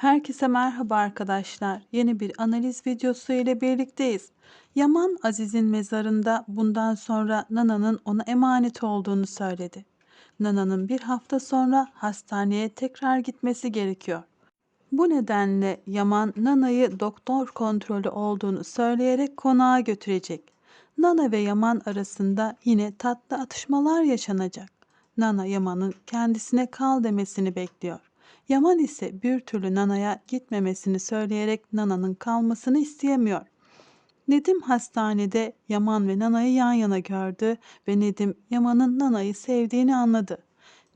Herkese merhaba arkadaşlar. Yeni bir analiz videosu ile birlikteyiz. Yaman Aziz'in mezarında bundan sonra Nana'nın ona emanet olduğunu söyledi. Nana'nın bir hafta sonra hastaneye tekrar gitmesi gerekiyor. Bu nedenle Yaman Nana'yı doktor kontrolü olduğunu söyleyerek konağa götürecek. Nana ve Yaman arasında yine tatlı atışmalar yaşanacak. Nana Yaman'ın kendisine kal demesini bekliyor. Yaman ise bir türlü Nana'ya gitmemesini söyleyerek Nana'nın kalmasını isteyemiyor. Nedim hastanede Yaman ve Nana'yı yan yana gördü ve Nedim Yaman'ın Nana'yı sevdiğini anladı.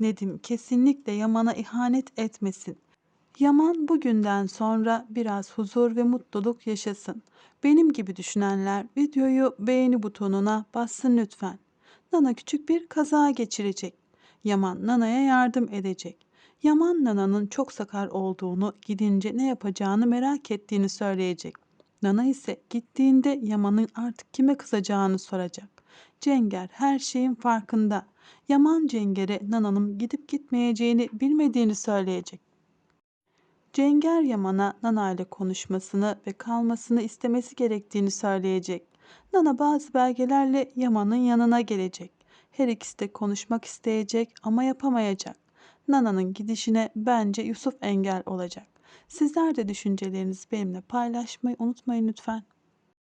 Nedim kesinlikle Yaman'a ihanet etmesin. Yaman bugünden sonra biraz huzur ve mutluluk yaşasın. Benim gibi düşünenler videoyu beğeni butonuna bassın lütfen. Nana küçük bir kaza geçirecek. Yaman Nana'ya yardım edecek. Yaman Nana'nın çok sakar olduğunu, gidince ne yapacağını merak ettiğini söyleyecek. Nana ise gittiğinde Yaman'ın artık kime kızacağını soracak. Cenger her şeyin farkında. Yaman Cenger'e Nana'nın gidip gitmeyeceğini bilmediğini söyleyecek. Cenger Yaman'a Nana ile konuşmasını ve kalmasını istemesi gerektiğini söyleyecek. Nana bazı belgelerle Yaman'ın yanına gelecek. Her ikisi de konuşmak isteyecek ama yapamayacak. Nana'nın gidişine bence Yusuf engel olacak. Sizler de düşüncelerinizi benimle paylaşmayı unutmayın lütfen.